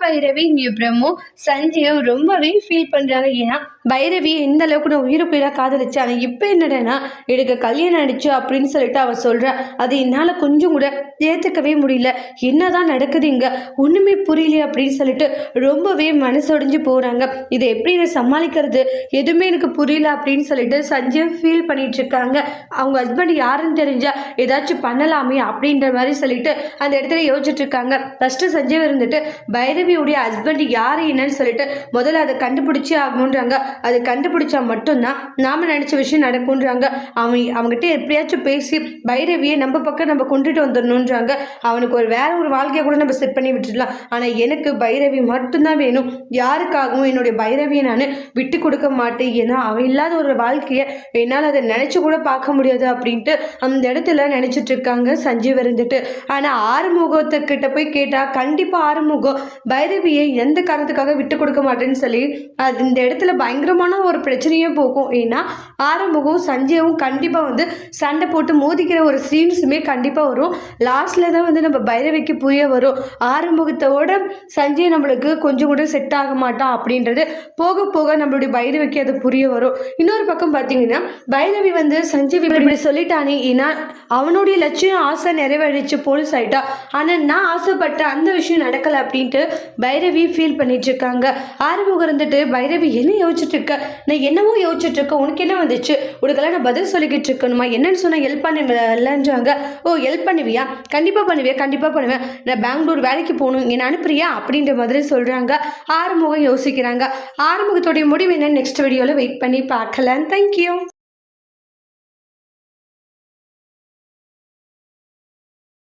பைரவி அப்புறமும் சஞ்சீவ் ரொம்பவே ஃபீல் பண்ணுறாங்க ஏன்னா பைரவி எந்த அளவுக்கு நான் உயிருக்குயிராக காதலிச்சு ஆனால் இப்போ என்னடனா எனக்கு கல்யாணம் ஆயிடுச்சு அப்படின்னு சொல்லிட்டு அவள் சொல்கிறா அது என்னால் கொஞ்சம் கூட ஏற்றுக்கவே முடியல. என்னதான் நடக்குது இங்கே? ஒன்றுமே புரியல அப்படின்னு சொல்லிட்டு ரொம்பவே மனசொடைஞ்சு போகிறாங்க இதை எப்படி நான் சமாளிக்கிறது? எதுவுமே எனக்கு புரியல அப்படின்னு சொல்லிட்டு சஞ்சீவ் ஃபீல் பண்ணிட்டு இருக்காங்க. அவங்க ஹஸ்பண்ட் யாருன்னு தெரிஞ்சா ஏதாச்சும் பண்ணலாமே அப்படின்ற மாதிரி சொல்லிட்டு அந்த இடத்துல யோசிச்சுட்டு இருக்காங்க. ஃபஸ்ட்டு சஞ்சீவ் இருந்துட்டு மனைவியுடைய ஹஸ்பண்ட் யார் என்னன்னு சொல்லிட்டு முதல்ல அதை கண்டுபிடிச்சே ஆகணுன்றாங்க அது கண்டுபிடிச்சா மட்டும்தான் நாம நினச்ச விஷயம் நடக்கும்ன்றாங்க. அவன் அவங்ககிட்ட எப்படியாச்சும் பேசி பைரவியை நம்ம பக்கம் நம்ம கொண்டுட்டு வந்துடணுன்றாங்க அவனுக்கு ஒரு வேற ஒரு வாழ்க்கையை கூட நம்ம செட் பண்ணி விட்டுடலாம். ஆனால் எனக்கு பைரவி மட்டும்தான் வேணும். யாருக்காகவும் என்னுடைய பைரவியை நான் விட்டு கொடுக்க மாட்டேன். ஏன்னா அவன் இல்லாத ஒரு வாழ்க்கையை என்னால் அதை நினச்சி கூட பார்க்க முடியாது அப்படின்ட்டு அந்த இடத்துல நினச்சிட்டு இருக்காங்க. சஞ்சீவ் இருந்துட்டு. ஆனால் ஆறுமுகத்துக்கிட்ட போய் கேட்டால் கண்டிப்பாக ஆறுமுகம் பைரவியை எந்த காரணத்துக்காக விட்டு கொடுக்க மாட்டேன்னு சொல்லி அது இந்த இடத்துல பயங்கரமான ஒரு பிரச்சனையே போகும். ஏன்னா ஆரம்பமும் சஞ்சயவும் கண்டிப்பாக வந்து சண்டை போட்டு மோதிக்கிற ஒரு சீன்ஸுமே கண்டிப்பாக வரும். லாஸ்ட்டில் தான் வந்து நம்ம பைரவிக்கு புரிய வரும். ஆரம்பத்தோட சஞ்சய் நம்மளுக்கு கொஞ்சம் கூட செட் ஆக மாட்டான் அப்படின்றது போக போக நம்மளுடைய பைரவிக்கு அது புரிய வரும். இன்னொரு பக்கம் பார்த்தீங்கன்னா பைரவி வந்து சஞ்சய் இப்படி சொல்லிட்டானே ஏன்னா அவனுடைய லட்சியம் ஆசை நிறைவேறிச்சு போலீஸ் ஆயிட்டா. ஆனால் நான் ஆசைப்பட்ட அந்த விஷயம் நடக்கலை அப்படின்ட்டு பைரவி ஃபீல் பண்ணிட்டு இருக்காங்க ஆறுமுகம் இருந்துட்டு பைரவி என்ன யோசிச்சுட்டு இருக்க நான் என்னவோ யோசிச்சுட்டு இருக்க உனக்கு என்ன வந்துச்சு? உனக்கெல்லாம் நான் பதில் சொல்லிக்கிட்டு இருக்கணுமா? என்னன்னு சொன்னால் ஹெல்ப் பண்ணலன்றாங்க ஓ ஹெல்ப் பண்ணுவியா? கண்டிப்பாக பண்ணுவியா கண்டிப்பாக பண்ணுவேன். நான் பெங்களூர் வேலைக்கு போகணும். என்ன அனுப்புறியா? அப்படின்ற மாதிரி சொல்கிறாங்க ஆறுமுகம் யோசிக்கிறாங்க. ஆறுமுகத்துடைய முடிவு என்ன நெக்ஸ்ட் வீடியோவில் வெயிட் பண்ணி பார்க்கலாம். தேங்க்யூ